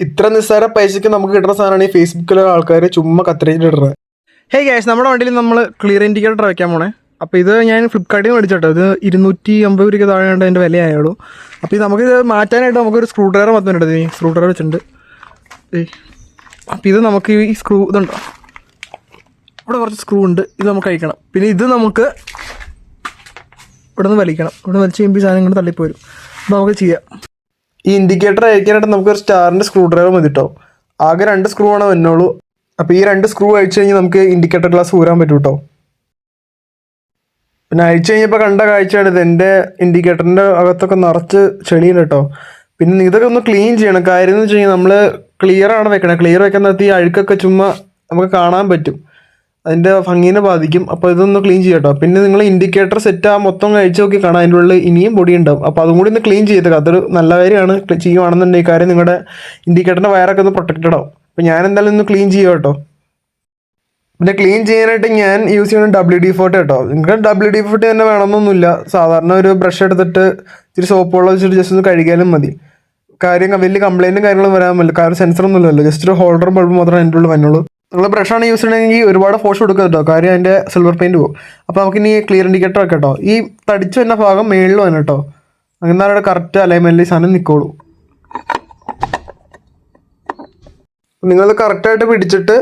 ഇത്ര നിസ്സാര പൈസക്ക് നമുക്ക് കിട്ടുന്ന സാധനമാണ് ഈ ഫേസ്ബുക്കിലെ ആൾക്കാർ ചുമ്മാ കത്തിരിച്ചിട്ട് ഇടുന്നത് ഹേ ഗ്യാസ് നമ്മുടെ വണ്ടിയിൽ നമ്മൾ ക്ലിയർ ഇൻഡിക്കേറ്റർ വയ്ക്കാൻ പോണേ. അപ്പോൾ ഇത് ഞാൻ ഫ്ലിപ്കാർട്ടിൽ നിന്ന് മേടിച്ചോട്ടോ ഇത് ഇരുന്നൂറ്റി അമ്പത് രൂപയ്ക്ക് താഴെയാണ് അതിന്റെ വില ആയുള്ളൂ അപ്പോൾ ഇത് നമുക്കിത് മാറ്റാനായിട്ട് നമുക്കൊരു സ്ക്രൂ ഡ്രൈവർ ഉണ്ട് ഈ സ്ക്രൂ ഡ്രൈവർ വെച്ചിട്ടുണ്ട് അപ്പോൾ ഇത് നമുക്ക് ഈ സ്ക്രൂ ഇതുണ്ടോ? ഇവിടെ കുറച്ച് സ്ക്രൂ ഉണ്ട്. ഇത് നമുക്ക് അഴിക്കണം. പിന്നെ ഇത് നമുക്ക് ഇവിടെ നിന്ന് വലിക്കണം. ഇവിടെ നിന്ന് വലിച്ച് കഴിയുമ്പോൾ സാധനം ഇങ്ങോട്ട് തള്ളിപ്പോരും. അപ്പോൾ നമുക്ക് ചെയ്യാം. ഈ ഇൻഡിക്കേറ്റർ അയക്കാനായിട്ട് നമുക്ക് ഒരു സ്റ്റാറിന്റെ സ്ക്രൂ ഡ്രൈവർ മതി കേട്ടോ ആകെ രണ്ട് സ്ക്രൂ ആണ് വന്നോളൂ അപ്പോൾ ഈ രണ്ട് സ്ക്രൂ അഴിച്ചു കഴിഞ്ഞാൽ നമുക്ക് ഇൻഡിക്കേറ്റർ ഗ്ലാസ് ഊരാൻ പറ്റും കേട്ടോ പിന്നെ അഴിച്ചു കഴിഞ്ഞപ്പോൾ കണ്ട കാഴ്ചയാണ് ഇത്. എന്റെ ഇൻഡിക്കേറ്ററിന്റെ അകത്തൊക്കെ നിറച്ച് ചെളിയുണ്ട് കേട്ടോ. പിന്നെ ഇതൊക്കെ ഒന്ന് ക്ലീൻ ചെയ്യണം. കാര്യം എന്ന് വെച്ച് കഴിഞ്ഞാൽ നമ്മൾ ക്ലിയർ ആണ് വെക്കണം. ക്ലിയർ വെക്കുന്നത് ഈ അഴുക്കൊക്കെ ചുമ്മാ നമുക്ക് കാണാൻ പറ്റും. അതിന്റെ ഭംഗീനെ ബാധിക്കും. അപ്പോൾ ഇതൊന്ന് ക്ലീൻ ചെയ്യാം കേട്ടോ പിന്നെ നിങ്ങൾ ഇൻഡിക്കേറ്റർ സെറ്റ് ആ മൊത്തം കഴിച്ച് നോക്കി കാണാം. അതിന്റെ ഉള്ളിൽ ഇനിയും പൊടി ഉണ്ടാവും. അപ്പോൾ അതും കൂടി ഒന്ന് ക്ലീൻ ചെയ്തേക്കാം അതൊരു നല്ല കാര്യമാണ്. ചെയ്യുകയാണെന്നുണ്ടെങ്കിൽ കാര്യം നിങ്ങളുടെ ഇൻഡിക്കേറ്ററിന്റെ വയറൊക്കെ ഒന്ന് പ്രൊട്ടക്റ്റഡ് ആവും അപ്പോൾ ഞാൻ എന്തായാലും ഒന്ന് ക്ലീൻ ചെയ്യാം കേട്ടോ. പിന്നെ ക്ലീൻ ചെയ്യാനായിട്ട് ഞാൻ യൂസ് ചെയ്യുന്നത് ഡബ്ല്യു ഡി ഫോർട്ടി കേട്ടോ നിങ്ങൾക്ക് ഡബ്ല്യു ഡി ഫോർട്ടി തന്നെ വേണമെന്നൊന്നുമില്ല. സാധാരണ ഒരു ബ്രഷ് എടുത്തിട്ട് ഇച്ചിരി സോപ്പ് വെള്ളം വെച്ചിട്ട് ജസ്റ്റ് ഒന്ന് കഴുകിയാലും മതി. കാര്യം വലിയ കംപ്ലയിന്റും കാര്യങ്ങളും വരാൻ പറ്റില്ല കാരണം ഇല്ലല്ലോ ജസ്റ്റ് ഒരു ഹോൾഡർ ബൾബ് മാത്രമേ എന്റെ ഉള്ളിൽ വന്നുള്ളൂ. നിങ്ങൾ ബ്രഷാണ് യൂസ് ചെയ്യണമെങ്കിൽ ഒരുപാട് ഫോഷ് കൊടുക്കുക കേട്ടോ. കാര്യം അതിന്റെ സിൽവർ പെയിന്റ് പോകും അപ്പോൾ നമുക്ക് ഇനി ക്ലിയർ ഇൻഡിക്കേറ്റർ ഒക്കെ കേട്ടോ. ഈ തടിച്ച് വരുന്ന ഭാഗം മേളിൽ വന്നു കേട്ടോ. അങ്ങനെ കറക്റ്റ് അലൈൻമെന്റിൽ സാധനം നിൽക്കുള്ളൂ നിങ്ങൾ കറക്റ്റായിട്ട് പിടിച്ചിട്ട്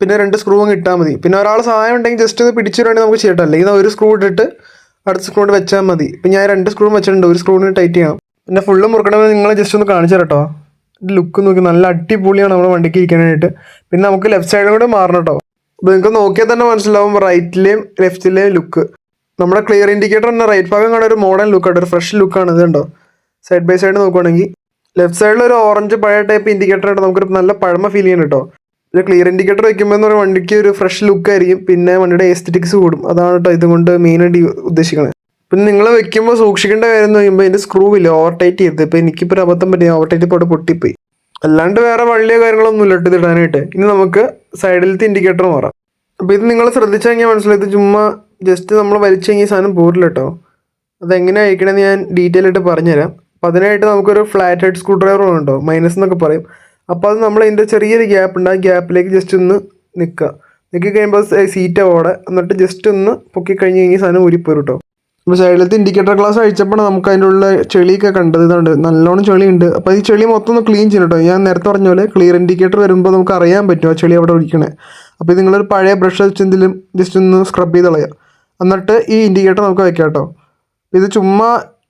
പിന്നെ രണ്ട് സ്ക്രൂ അങ്ങ് ഇട്ടാൽ മതി. പിന്നെ ഒരാൾ സഹായം ഉണ്ടെങ്കിൽ ജസ്റ്റ് ഒന്ന് പിടിച്ചിട്ടുണ്ടെങ്കിൽ നമുക്ക് ചെയ്യട്ടെ അല്ലെങ്കിൽ ഒരു സ്ക്രൂ ഇട്ടിട്ട് അടുത്ത സ്ക്രൂ കൊണ്ട് വെച്ചാൽ മതി. ഇപ്പം ഞാൻ രണ്ട് സ്ക്രൂ വെച്ചിട്ടുണ്ട്. ഒരു സ്ക്രൂവിന് ടൈറ്റ് ചെയ്യണം. പിന്നെ ഫുള്ള് മുറുക്കണമെങ്കിൽ നിങ്ങൾ ജസ്റ്റ് ഒന്ന് കാണിച്ചു തരട്ടോ ലുക്ക് നോക്കി നല്ല അടിപൊളിയാണ് നമ്മുടെ വണ്ടിക്ക് ഇരിക്കാനായിട്ട് പിന്നെ നമുക്ക് ലെഫ്റ്റ് സൈഡിലൂടെ മാറണം കേട്ടോ അപ്പോൾ നിങ്ങൾക്ക് നോക്കിയാൽ തന്നെ മനസ്സിലാവും റൈറ്റിലെയും ലെഫ്റ്റിലെയും ലുക്ക് നമ്മുടെ ക്ലിയർ ഇൻഡിക്കേറ്റർ തന്നെ റൈറ്റ് ഭാഗം കാണാൻ ഒരു മോഡേൺ ലുക്ക് ലുക്കാണ് ഒരു ഫ്രഷ് ലുക്കാണ് ഇത് കണ്ടോ? സൈഡ് ബൈ സൈഡ് നോക്കുവാണെങ്കിൽ. ലെഫ്റ്റ് സൈഡിൽ ഒരു ഓറഞ്ച് പഴയ ടൈപ്പ് ഇൻഡിക്കേറ്റർ ആയിട്ട് നമുക്കൊരു നല്ല പഴമ ഫീൽ ചെയ്യണം കേട്ടോ ഇത് ക്ലിയർ ഇൻഡിക്കേറ്റർ വെക്കുമ്പോൾ എന്ന് പറയുമ്പോൾ വണ്ടിക്ക് ഒരു ഫ്രഷ് ലുക്ക് ആയിരിക്കും. പിന്നെ വണ്ടിയുടെ എസ്തറ്റിക്സ് കൂടും. അതാണ് കേട്ടോ ഇതുകൊണ്ട് മെയിനായിട്ട് ഉദ്ദേശിക്കുന്നത് പിന്നെ നിങ്ങൾ വെക്കുമ്പോൾ സൂക്ഷിക്കേണ്ട കാര്യം എന്ന് പറയുമ്പോൾ ഇതിന്റെ സ്ക്രൂ ഇല്ല ഓവർ ടൈറ്റ് ചെയ്ത് ഇപ്പോൾ എനിക്കിപ്പോൾ ഒരു അബദ്ധം പറ്റി ഓവർ ടൈറ്റ് ഇപ്പോൾ പൊട്ടിപ്പോയി. അല്ലാണ്ട് വേറെ വള്ളിയോ കാര്യങ്ങളൊന്നും ഇല്ല ഇടാനായിട്ട്. ഇനി നമുക്ക് സൈഡിലത്തെ ഇൻഡിക്കേറ്റർ മാറാം. അപ്പോൾ ഇത് നിങ്ങൾ ശ്രദ്ധിച്ചു കഴിഞ്ഞാൽ മനസ്സിലായി ഇത് ചുമ്മാ ജസ്റ്റ് നമ്മൾ വലിച്ചു കഴിഞ്ഞാൽ സാധനം പോരില്ല കേട്ടോ അതെങ്ങനെ അയക്കണമെന്ന് ഞാൻ ഡീറ്റെയിൽ ആയിട്ട് പറഞ്ഞുതരാം. അപ്പോൾ അതിനായിട്ട് നമുക്കൊരു ഫ്ലാറ്റ് ഹെഡ് സ്ക്രൂ ഡ്രൈവർ ഉണ്ടോ മൈനസ് എന്നൊക്കെ പറയും. അപ്പോൾ അത് നമ്മൾ അതിന്റെ ചെറിയൊരു ഗ്യാപ്പ് ഉണ്ട്. ആ ഗ്യാപ്പിലേക്ക് ജസ്റ്റ് ഒന്ന് നിൽക്കുക നിൽക്കി കഴിയുമ്പോൾ സീറ്റ് ഓടെ എന്നിട്ട് ജസ്റ്റ് ഒന്ന് പൊക്കി കഴിഞ്ഞ് കഴിഞ്ഞാൽ സാധനം ഊരിപ്പോരും കേട്ടോ അപ്പോൾ സൈഡിലത്തെ ഇൻഡിക്കേറ്റർ ഗ്ലാസ് അഴിച്ചപ്പോൾ നമുക്ക് അതിന്റെ ഉള്ള ചെളിയൊക്കെ കണ്ടത്. ഇതുണ്ട് നല്ലോണം ചെളിയുണ്ട്. അപ്പോൾ ഈ ചെളി മൊത്തം ഒന്ന് ക്ലീൻ ചെയ്യണം കേട്ടോ. ഞാൻ നേരത്തെ പറഞ്ഞ പോലെ ക്ലിയർ ഇൻഡിക്കേറ്റർ വരുമ്പോൾ നമുക്ക് അറിയാൻ പറ്റും ആ ചെളി അവിടെ ഒഴിക്കണേ. അപ്പോൾ ഇത് നിങ്ങളൊരു പഴയ ബ്രഷ് വെച്ചെങ്കിലും ജസ്റ്റ് ഒന്ന് സ്ക്രബ് ചെയ്ത് കളയാം. എന്നിട്ട് ഈ ഇൻഡിക്കേറ്റർ നമുക്ക് വെക്കാം കേട്ടോ. ഇത് ചുമ്മാ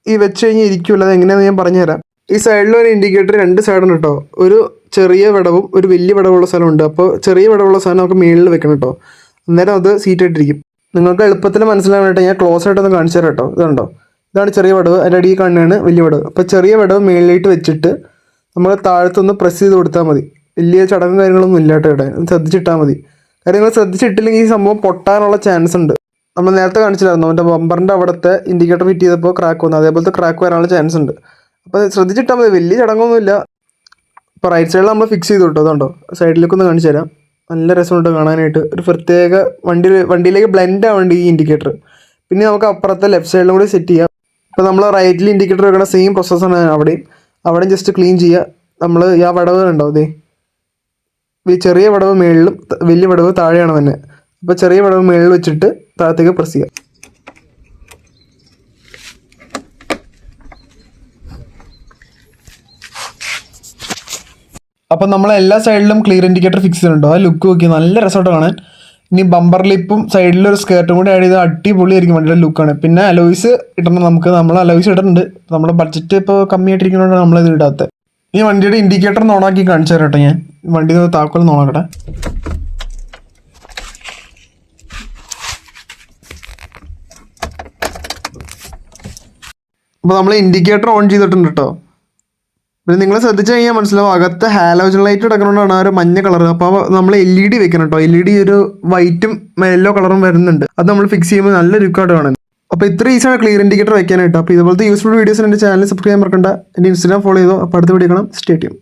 ഈ വെച്ച് കഴിഞ്ഞാൽ ഇരിക്കുമല്ലോ അത് എങ്ങനെയാണെന്ന് ഞാൻ പറഞ്ഞുതരാം. ഈ സൈഡിൽ ഒരു ഇൻഡിക്കേറ്റർ രണ്ട് സൈഡാണ് കേട്ടോ. ഒരു ചെറിയ വിടവും ഒരു വലിയ വിടവുള്ള സ്ഥലമുണ്ട്. അപ്പോൾ ചെറിയ വിടവുള്ള സ്ഥലം നമുക്ക് മുകളിൽ വെക്കണം കേട്ടോ. അന്നേരം അത് സീറ്റായിട്ടിരിക്കും നിങ്ങൾക്ക് എളുപ്പത്തിൽ മനസ്സിലാവാനായിട്ട് ഞാൻ ക്ലോസ് ആയിട്ടൊന്ന് കാണിച്ചു തരാം കേട്ടോ. ഇതുണ്ടോ? ഇതാണ് ചെറിയ വടവ്. അതിന്റെ അടിയിൽ കണ്ണാണ് വലിയ വടവ്. അപ്പോൾ ചെറിയ വടവ് മേളിലേക്ക് വെച്ചിട്ട് നമ്മൾ താഴത്തൊന്ന് പ്രസ് ചെയ്ത് കൊടുത്താൽ മതി. വലിയ ചടങ്ങും കാര്യങ്ങളൊന്നും ഇല്ല കേട്ടോ ഇവിടെ. ശ്രദ്ധിച്ചിട്ടാൽ മതി. കാര്യം നിങ്ങൾ ശ്രദ്ധിച്ചിട്ടില്ലെങ്കിൽ ഈ സംഭവം പൊട്ടാനുള്ള ചാൻസ് ഉണ്ട്. നമ്മൾ നേരത്തെ കാണിച്ചില്ലായിരുന്നു? അവന്റെ ബമ്പറിന്റെ അവിടുത്തെ ഇൻഡിക്കേറ്റർ ഫിറ്റ് ചെയ്തപ്പോൾ ക്രാക്ക് വന്നു. അതേപോലത്തെ ക്രാക്ക് വരാനുള്ള ചാൻസ് ഉണ്ട്. അപ്പോൾ ശ്രദ്ധിച്ചിട്ടാൽ മതി. വലിയ ചടങ്ങൊന്നുമില്ല. ഇപ്പോൾ റൈറ്റ് സൈഡിൽ നമ്മൾ ഫിക്സ് ചെയ്ത് കിട്ടും. അതുകൊണ്ടോ സൈഡിലേക്കൊന്ന് കാണിച്ചു തരാം. നല്ല രസമുണ്ട് കാണാനായിട്ട്. ഒരു പ്രത്യേക വണ്ടി വണ്ടിയിലേക്ക് ബ്ലെൻഡ് ആവേണ്ട ഈ ഇൻഡിക്കേറ്റർ പിന്നെ നമുക്ക് അപ്പുറത്തെ ലെഫ്റ്റ് സൈഡിലും കൂടി സെറ്റ് ചെയ്യാം. ഇപ്പോൾ നമ്മൾ റൈറ്റിൽ ഇൻഡിക്കേറ്റർ വെക്കുന്ന സെയിം പ്രോസസ്സാണ് അവിടെയും. അവിടെയും ജസ്റ്റ് ക്ലീൻ ചെയ്യുക. നമ്മൾ ആ വടവ് ഉണ്ടോ ഈ ചെറിയ വടവ് മേളിലും വലിയ വടവ് താഴെയാണ് തന്നെ അപ്പോൾ ചെറിയ വടവ് മേളിൽ വെച്ചിട്ട് താഴത്തേക്ക് പ്രസ് ചെയ്യുക അപ്പം നമ്മൾ എല്ലാ സൈഡിലും ക്ലിയർ ഇൻഡിക്കേറ്റർ ഫിക്സ് ചെയ്തിട്ടുണ്ടോ ആ ലുക്ക് നോക്കി നല്ല രസമായിട്ട് കാണാൻ. ഇനി ബമ്പർ ലിപ്പും സൈഡിൽ ഒരു സ്കേർട്ടും കൂടി ആഡ് ചെയ്ത് അടിപൊളിയായിരിക്കും വണ്ടിയുടെ ലുക്കാണ് പിന്നെ അലോയ്സ് ഇടണം നമുക്ക് നമ്മൾ അലോയ്സ് ഇടുന്നുണ്ട്. നമ്മുടെ ബഡ്ജറ്റ് ഇപ്പോൾ കമ്മിയായിട്ടിരിക്കുന്നതുകൊണ്ടാണ് നമ്മളിത് ഇടാത്തത്. ഈ വണ്ടിയുടെ ഇൻഡിക്കേറ്റർ ഓണാക്കി കാണിച്ചു തരാം കേട്ടോ ഞാൻ. വണ്ടി താക്കോൽ നോണാക്കട്ടെ അപ്പോൾ നമ്മൾ ഇൻഡിക്കേറ്റർ ഓൺ ചെയ്തിട്ടുണ്ട് കേട്ടോ. പിന്നെ നിങ്ങൾ ശ്രദ്ധിച്ചു കഴിഞ്ഞാൽ മനസ്സിലാവും അകത്ത് ഹാലോജൻ ലൈറ്റ് കിടക്കുന്നതുകൊണ്ടാണ് ആ ഒരു മഞ്ഞ കളർ അപ്പോൾ നമ്മൾ എൽ ഇ ഡി വെക്കണം കേട്ടോ എൽ ഇ ഡി ഒരു വൈറ്റും യെല്ലോ കളറും വരുന്നുണ്ട്. അത് നമ്മൾ ഫിക്സ് ചെയ്യുമ്പോൾ നല്ല ലുക്കായിട്ട് കാണുന്നത് അപ്പോൾ ഇത്ര ഈസിയാണ് ക്ലിയർ ഇൻഡിക്കേറ്റർ വയ്ക്കാനായിട്ട് അപ്പോൾ ഇതുപോലത്തെ യൂസ്ഫുൾ വീഡിയോസ് എന്റെ ചാനൽ സബ്സ്ക്രൈബ് മറക്കണ്ട. എന്റെ ഇൻസ്റ്റാഗ്രാം ഫോളോ ചെയ്തോ. അപ്പോൾ അടുത്ത വീഡിയോ കാണാം. സ്റ്റേഡിയം